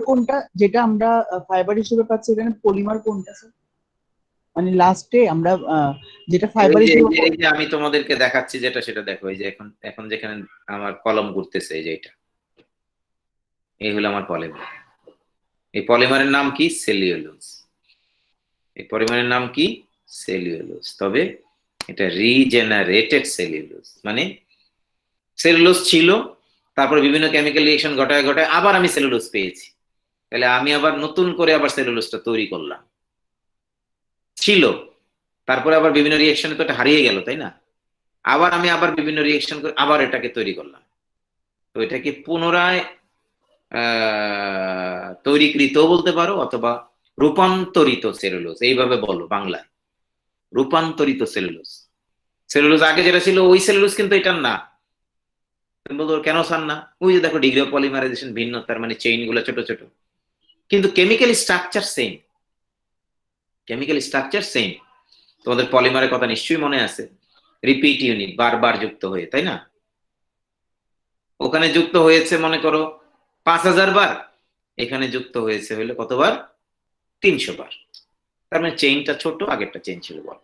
কোনটা? যেটা আমরা ফাইবার হিসেবে পাচ্ছি এখানে পলিমার কোনটা স্যার মানে লাস্টে আমরা যেটা ফাইবার হিসেবে এই যে- আমি তোমাদেরকে দেখাচ্ছি যেটা সেটা দেখো এই যে এখন এখন যেখানে আমার কলম ঘুরতেছে এই যে এটা। এই হলো আমার পলিমার এই পলিমারের নাম কি? সেলিউলোজ এই পলিমারের নাম কি? সেলিউলোজ তবে এটা রিজেনারেটেড সেলিউলোজ মানে সেলুলোজ ছিল তারপরে বিভিন্ন কেমিক্যাল রিয়েকশন ঘটায় ঘটায় আবার আমি সেলুলোজ পেয়েছি। তাহলে আমি আবার নতুন করে আবার সেলুলোজটা তৈরি করলাম। ছিল। তারপরে আবার বিভিন্ন রিয়েকশনে তো এটা হারিয়ে গেল, তাই না? আবার আমি আবার বিভিন্ন রিয়েকশন করে আবার এটাকে তৈরি করলাম। তো এটাকে পুনরায় তৈরিকৃত বলতে পারো অথবা রূপান্তরিত সেলুলোজ এইভাবে বলো বাংলায়। রূপান্তরিত সেলুলোজ সেলুলোজ আগে যেটা ছিল ওই সেলুলোজ কিন্তু এটার না। তুমি বলতো কেন সার না? ওই যে দেখো ডিগ্রি অফ পলিমারাইজেশন ভিন্ন, তার মানে চেইনগুলো ছোট ছোট। কিন্তু chemical structure same chemical structure same তোমাদের পলিমারের কথা নিশ্চয়ই মনে আছে। রিপিট ইউনিট বারবার যুক্ত হয়ে, তাই না? ওখানে যুক্ত হয়েছে, মনে করো, পাঁচ হাজার বার। এখানে যুক্ত হয়েছে হইলে কতবার? তিনশো বার। তার মানে চেইনটা ছোট, আগেরটা চেইন ছিল বল